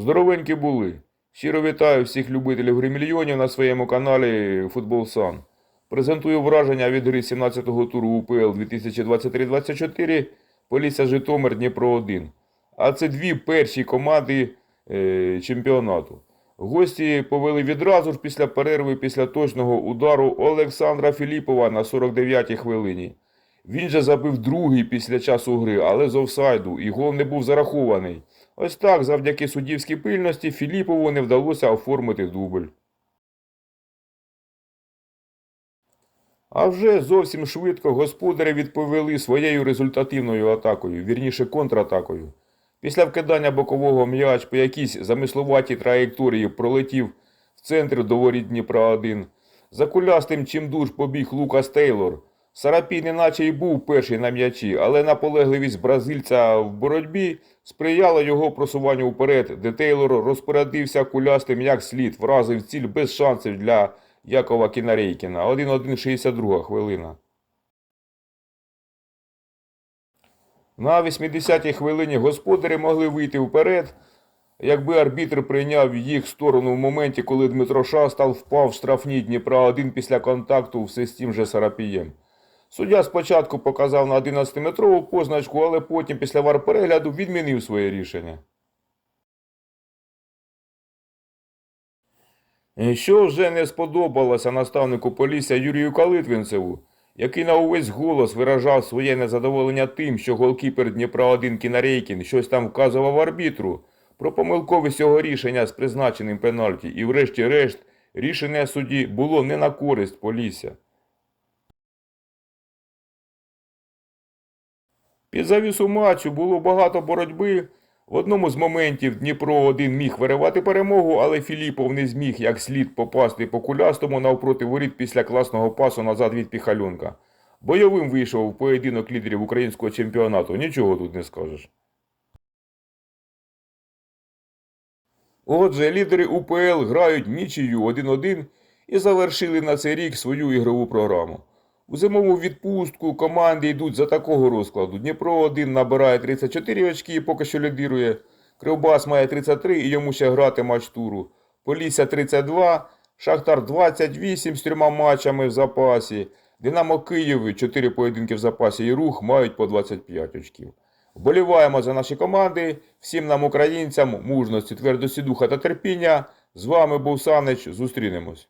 Здоровенькі були. Щиро вітаю всіх любителів гри мільйонів на своєму каналі Футбол Сан. Презентую враження від гри 17-го туру УПЛ 2023-24 Полісся Житомир Дніпро 1. А це дві перші команди е, чемпіонату. Гості повели відразу ж після перерви після точного удару Олександра Філіпова на 49-й хвилині. Він же забив другий після часу гри, але з офсайду, і гол не був зарахований. Ось так, завдяки суддівській пильності, Філіпову не вдалося оформити дубль. А вже зовсім швидко господарі відповіли своєю результативною атакою, вірніше контратакою. Після вкидання бокового м'яч по якійсь замисловатій траєкторії пролетів в центр до воріт Дніпра 1. За кулястим чимдуж побіг Лукас Тейлор. Сарапій неначе й був перший на м'ячі, але наполегливість бразильця в боротьбі сприяла його просуванню вперед, де Тейлор розпорядився кулястим як слід, вразив ціль без шансів для Якова Кінарейкіна. 1-1-62 хвилина. На 80-й хвилині господарі могли вийти вперед, якби арбітр прийняв їх сторону в моменті, коли Дмитро Шастал впав в штрафні Дніпра 1 після контакту все з тим же Сарапієм. Суддя спочатку показав на 11-метрову позначку, але потім після вар-перегляду відмінив своє рішення. Що вже не сподобалося наставнику Полісся Юрію Калитвинцеву, який на увесь голос виражав своє незадоволення тим, що голкіпер Дніпра 1 Кінарейкін щось там вказував арбітру про помилковість цього рішення з призначеним пенальті, і врешті-решт рішення судді було не на користь Полісся. Під завісу матчу було багато боротьби. В одному з моментів Дніпро 1 міг виривати перемогу, але Філіпов не зміг як слід попасти по кулястому навпроти воріт після класного пасу назад від Піхальонка. Бойовим вийшов в поєдинок лідерів українського чемпіонату. Нічого тут не скажеш. Отже, лідери УПЛ грають нічию 1-1 і завершили на цей рік свою ігрову програму. У зимову відпустку команди йдуть за такого розкладу. Дніпро 1 набирає 34 очки і поки що лідирує. Кривбас має 33 і йому ще грати матч туру. Полісся 32, Шахтар 28 з трьома матчами в запасі. Динамо Київ 4 поєдинки в запасі і рух мають по 25 очків. Вболіваємо за наші команди. Всім нам, українцям, мужності, твердості духа та терпіння. З вами був Санич. Зустрінемось.